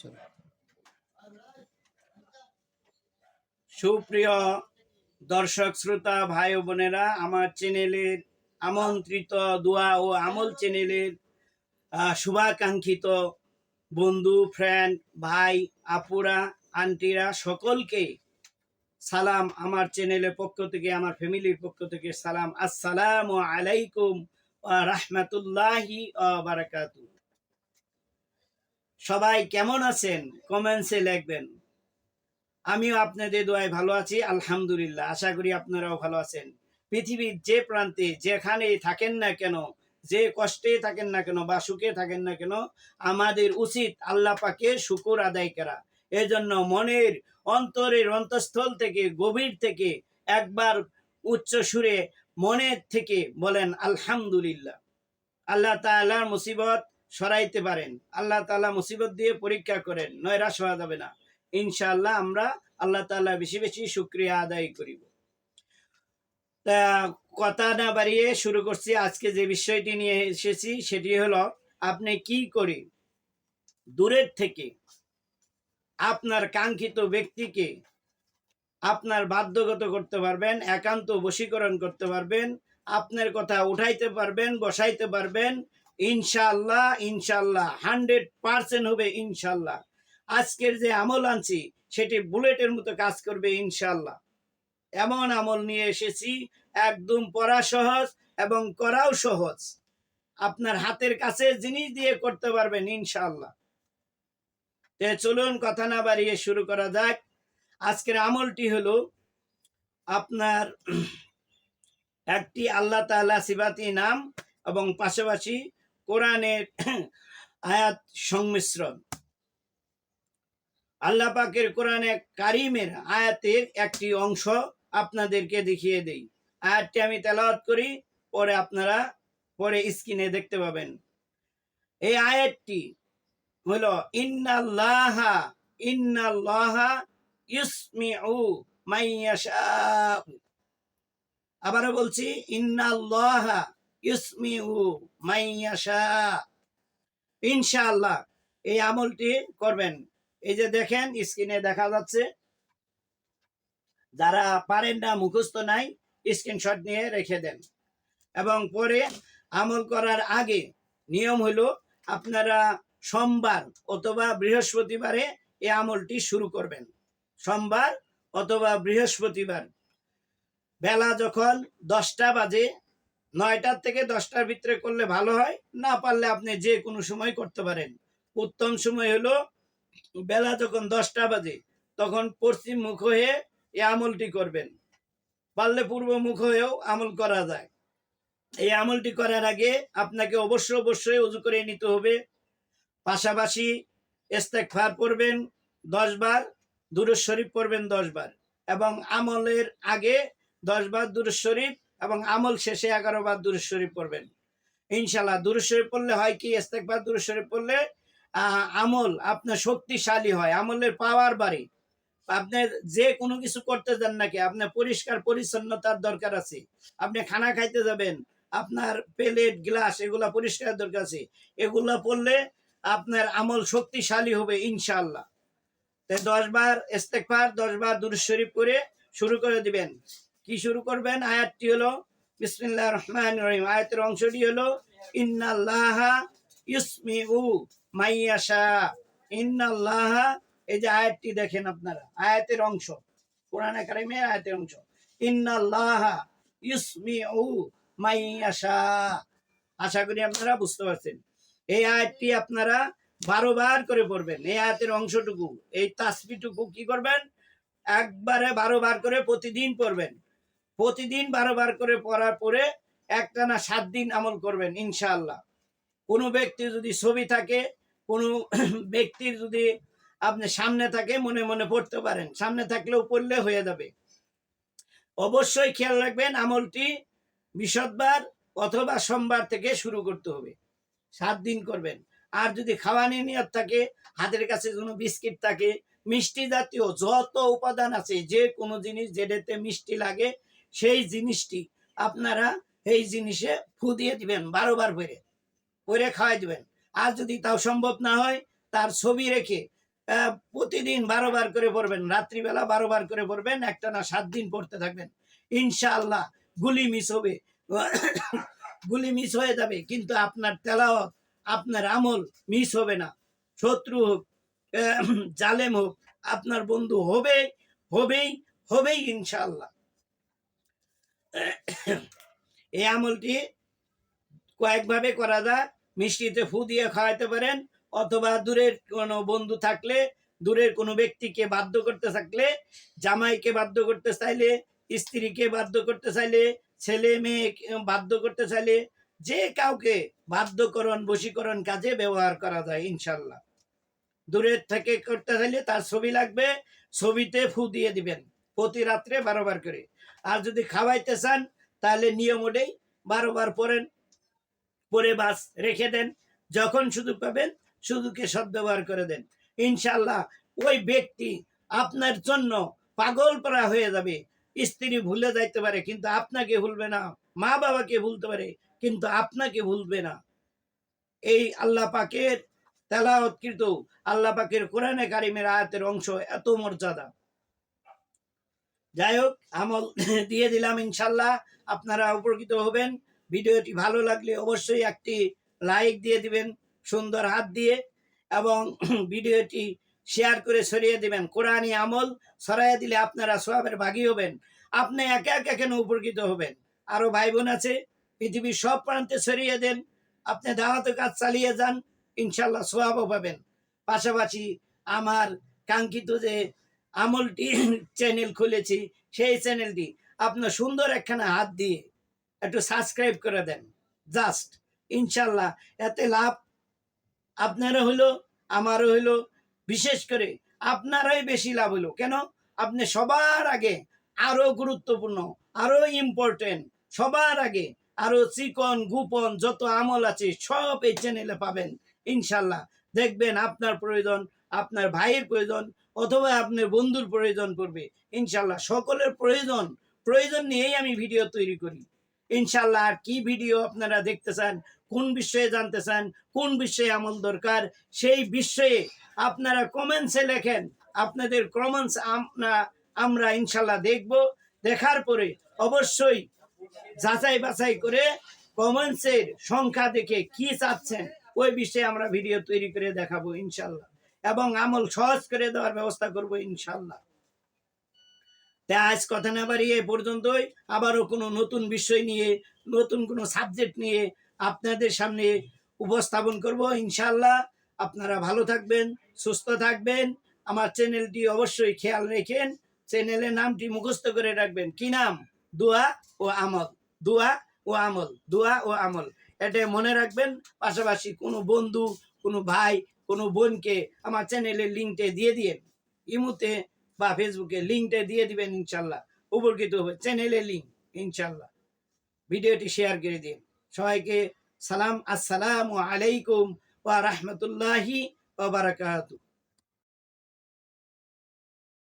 চলো। সুপ্রিয় দর্শক, শ্রোতা, ভাই বোনেরা, আমার চ্যানেলের আমন্ত্রিত দোয়া ও আমল চ্যানেলের শুভাকাঙ্ক্ষিত বন্ধু ফ্রেন্ড ভাই, আপুরা, আন্টিরা, সকলকে সালাম আমার চ্যানেলের পক্ষ থেকে, আমার ফ্যামিলির পক্ষ থেকে সালাম আসসালামু আলাইকুম রাহমাতুল্লাহি বারাকাতু সবাই কেমন আছেন? কমেন্টসে লিখবেন। আমিও আপনাদের দোয়ায় ভালো আছি, আলহামদুলিল্লাহ। আশা করি আপনারাও ভালো আছেন। পৃথিবীর যে প্রান্তে যেখানে থাকেন না কেন, যে কষ্টে থাকেন না কেন বা সুখে থাকেন না কেন, আমাদের উচিত আল্লাহ পাকে শুকুর আদায় করা। এজন্য মনের অন্তরের অন্তঃস্থল থেকে, গভীর থেকে একবার উচ্চ সুরে মনের থেকে বলেন, আলহামদুলিল্লাহ। আল্লাহ তাআলার মুসিবত সরাইতে পারেন। আল্লাহ তাআলা মুসিবত দিয়ে পরীক্ষা করেন নৈরাশ হওয়া যাবে না। ইনশাআল্লাহ আমরা আল্লাহ তাআলা বেশি বেশি শুক্রিয়া আদায় করিব। তা কথা না বাড়িয়ে শুরু করছি আজকে যে বিষয়টি নিয়ে এসেছি, সেটি হলো আপনি কি করে দূরের থেকে আপনার কাঙ্ক্ষিত ব্যক্তিকে আপনার বাধ্যগত করতে পারবেন, একান্ত বশীকরণ করতে পারবেন, আপনার কথা উঠাইতে পারবেন, বসাইতে পারবেন ইনশাআল্লাহ ইনশাল্লাহ হান্ড্রেড পার্সেন্ট হবে ইনশাল্লাহ আজকের যে আমল আনছি, সেটি বুলেটের মতো কাজ করবে ইনশাল্লাহ এমন আমল নিয়ে এসেছি, একদম পড়া সহজ এবং করাও সহজ। আপনার হাতের কাছে জিনিস দিয়ে করতে পারবেন ইনশাল্লাহ তে চলুন, কথা না বাড়িয়ে শুরু করা যাক। আজকের আমলটি হলো, আপনার একটি আল্লাহ তাআলা সিবাতি নাম এবং পাশাপাশি কোরআনের আয়াত সংমিশ্রণ। আল্লাহ পাকের কোরআনে কারিমের আয়াতের একটি অংশ আপনাদেরকে দেখিয়ে দেই। আয়াতটি আমি তেলাওয়াত করি, পরে আপনারা পরে স্ক্রিনে দেখতে পাবেন। এই আয়াতটি হলো, ইন্নাল্লাহা ইন্নাল্লাহা ইউসমিউ মাইয়াশাউ। আবারও বলছি, ইন্নাল্লাহা ইনশাআল্লাহ, এই আমলটি করবেন। এই যে দেখেন, স্ক্রিনে দেখা যাচ্ছে, যারা পারেন না, মুখস্থ নাই, স্ক্রিনশট নিয়ে রেখে দেন। এবং পরে আমল করার আগে নিয়ম হলো, আপনারা সোমবার অথবা বৃহস্পতিবারে এই আমলটি শুরু করবেন। সোমবার অথবা বৃহস্পতিবার। বেলা যখন দশটা বাজে নয়টার থেকে দশটার ভিতরে করলে ভালো হয়, না পারলে আপনি যে কোনো সময় করতে পারেন। উত্তম সময় হলো বেলা যখন দশটা বাজে, তখন পশ্চিম মুখ হয়ে এই আমলটি করবেন। পারলে পূর্ব মুখ হয়েও আমল করা যায়। এই আমলটি করার আগে আপনাকে অবশ্য অবশ্যই উজু করে নিতে হবে। পাশাপাশি ইস্তেকফার পড়বেন দশ বার দুরুজ শরীফ পড়বেন দশ বার এবং আমলের আগে দশ বার দুরুজ শরীফ এবং আমল শেষে এগারো বার দুরুজ শরীফ পড়বেন। ইনশাল্লাহ দুরুজ শরীফ পড়লে হয় কি? ইস্তেকফার দুরুজ শরীফ পড়লে আমল আপনার শক্তিশালী হয়, আমলের পাওয়ার বাড়ে। আপনি যে কোনো কিছু করতে যান নাকি আপনার পরিষ্কার পরিচ্ছন্নতার দরকার আছে। আপনি খানা খাইতে যাবেন, আপনার প্লেট গ্লাস এগুলা পরিষ্কার দরকার আছে। এগুলা পড়লে আপনার আমল শক্তিশালী হবে ইনশাল্লাহ তাই দশ বার ইস্তেকফার দশ বার দুরুদ শরীফ করে শুরু করে দিবেন। কি শুরু করবেন? আয়াতটি হলো বিসমিল্লাহ রহমান রহিম। আয়াতের অংশটি হলো, ইন্নাল্লাহা ইউসমিউ মাইয়াশা ইন্নাল্লাহা, এই যে আয়াতটি দেখেন আপনারা, আয়াতের অংশ, কোরআনে কারিমের আয়াতের অংশ। ইন্নাল্লাহা ইউসমিউ মাইয়াশা আশা করি আপনারা বুঝতে পারছেন। এই আয়াতটি আপনারা বারো বার করে পড়বেন। এই আয়াতের অংশটুকু, এই তাসবিটুকু কি করবেন? একবারে বারো বার করে প্রতিদিন পড়বেন। প্রতিদিন বারো বার করে পড়ার পরে একটানা সাত দিন আমল করবেন, ইনশাআল্লাহ। কোনো ব্যক্তির যদি ছবি থাকে, কোনো ব্যক্তির যদি আপনি সামনে থাকে, মনে মনে পড়তে পারেন। সামনে থাকলেও পড়লে হয়ে যাবে। অবশ্যই খেয়াল রাখবেন, আমলটি বৃহস্পতিবার অথবা সোমবার থেকে শুরু করতে হবে। সাত দিন করবেন। আর যদি খাওয়ানি নিয়ত থাকে, হাতের কাছে কোনো বিস্কিট থাকে, মিষ্টি জাতীয় যত উপাদান আছে, যে কোনো জিনিস যেটাতে মিষ্টি লাগে সেই জিনিসটি আপনারা এই জিনিসে ফু দিয়ে দিবেন বারো বার করে করে খাওয়াই দিবেন। আর যদি তাও সম্ভব না হয়, তার ছবি রেখে প্রতিদিন বারো বার করে পড়বেন রাত্রিবেলা বারো বার করে পড়বেন একটা না সাত দিন পড়তে থাকবেন। ইনশাআল্লাহ গুলি মিস হবে, গুলি মিস হয়ে যাবে, কিন্তু আপনার তেলাওয়াত, আপনার আমল মিস হবে না। শত্রু হোক জালেম হোক, আপনার বন্ধু হবে হবেই হবেই ইনশাআল্লাহ। এই আমলটি কয়েকভাবে করা যায়। মিষ্টিতে ফু দিয়ে খাওয়াইতে পারেন, অথবা দূরের কোনো বন্ধু থাকলে, দূরের কোনো ব্যক্তিকে বাধ্য করতে থাকলে, জামাইকে বাধ্য করতে চাইলে, স্ত্রীকে বাধ্য করতে চাইলে, ছেলে মেয়ে বাধ্য করতে চাইলে, যে কাউকে বাধ্যকরণ, বশীকরণ কাজে ব্যবহার করা যায় ইনশাল্লাহ দূরের থেকে করতে চাইলে তার ছবি লাগবে, ছবিতে ফু দিয়ে দিবেন, প্রতি রাত্রে বারোবার করে। আর যদি খাওয়াইতে চান, তাহলে নিয়ম ওটাই, বারোবার পড়েন, পরে বাস রেখে দেন। যখন শুধু পাবেন শুধুকে সদ্ব্যবহার করে দেন। ইনশাল্লাহ ওই ব্যক্তি আপনার জন্য পাগল পরা হয়ে যাবে। স্ত্রী ভুলে যাইতে পারে, কিন্তু আপনাকে ভুলবে না। মা বাবাকে ভুলতে পারে, কিন্তু আপনাকে ভুলবে না। এই আল্লাহ পাকের তেলাওয়াতকৃত, আল্লাহ পাকের কোরআনে কারিমের আয়াতের অংশ এত মর্যাদা। যাই হোক আমল দিয়ে দিলাম ইনশাল্লাহ। আপনারা উপকৃত হবেন। ভিডিওটি ভালো লাগলে অবশ্যই একটি লাইক দিয়ে দিবেন, সুন্দর হাত দিয়ে, এবং ভিডিওটি শেয়ার করে ছড়িয়ে দিবেন। কোরআনী আমল, ছড়াইয়া দিলে আপনারা সবের ভাগী হবেন। আপনি একে একে কেন উপকৃত হবেন? আরও ভাই বোন আছে, পৃথিবীর সব প্রান্তে ছড়িয়ে দেন। আপনি দাওয়াতে কাজ চালিয়ে যান, ইনশাল্লাহ সোয়াবও পাবেন। পাশাপাশি আমার কাঙ্ক্ষিত যে আমলটি চ্যানেল খুলেছি, সেই চ্যানেলটি আপনার সুন্দর একখানা হাত দিয়ে একটু সাবস্ক্রাইব করে দেন। জাস্ট ইনশাল্লাহ, এতে লাভ আপনারও হলো, আমারও হলো, বিশেষ করে আপনারাই বেশি লাভ হলো। কেন? আপনি সবার আগে আরও গুরুত্বপূর্ণ, আরও ইম্পর্টেন্ট সবার আগে আরও চিকন, গোপন যত আমল আছে, সব এই চ্যানেলে পাবেন, ইনশাল্লাহ। দেখবেন আপনার প্রয়োজন, আপনার ভাইয়ের প্রয়োজন অথবা আপনার বন্ধুর প্রয়োজন পড়বে। ইনশাল্লাহ, সকলের প্রয়োজন। প্রয়োজন নিয়েই আমি ভিডিও তৈরি করি। ইনশাল্লাহ, আর কি ভিডিও আপনারা দেখতে চান, কোন বিষয়ে জানতে চান, কোন বিষয়ে আমল দরকার, সেই বিষয়ে আপনারা কমেন্টসে লেখেন। আপনাদের কমেন্টস আমরা আমরা ইনশাল্লাহ দেখব। দেখার পরে অবশ্যই যাচাই বাছাই করে কমেন্টসের সংখ্যা দেখে কি চাচ্ছেন, ওই বিষয়ে আমরা ভিডিও তৈরি করে দেখাবো ইনশাল্লাহ। এবং আমল সহজ করে দেওয়ার ব্যবস্থা করব ইনশাল্লাহ তাই আজ কথা না বাড়িয়ে এ পর্যন্তই। আবারও কোনো নতুন বিষয় নিয়ে, নতুন কোনো সাবজেক্ট নিয়ে আপনাদের সামনে উপস্থাপন করব ইনশাল্লাহ আপনারা ভালো থাকবেন, সুস্থ থাকবেন। আমার চ্যানেলটি অবশ্যই খেয়াল রেখেন। চ্যানেলের নামটি মুখস্থ করে রাখবেন। কি নাম? দোয়া ও আমল। দোয়া ও আমল। দোয়া ও আমল। এটা মনে রাখবেন। পাশাপাশি কোনো বন্ধু, কোনো ভাই কোনো বোনকে আমার চ্যানেলের লিঙ্কটা দিয়ে দিয়েন। ইমুতে বা ফেসবুকে লিঙ্কটা দিয়ে দিবেন ইনশাল্লাহ। উপকৃত হবে চ্যানেলের লিঙ্ক, ইনশাল্লাহ। ভিডিওটি শেয়ার করে দিন। সবাইকে সালাম, আসসালামু আলাইকুম ওয়া রাহমাতুল্লাহি ওয়া বারাকাতুহু।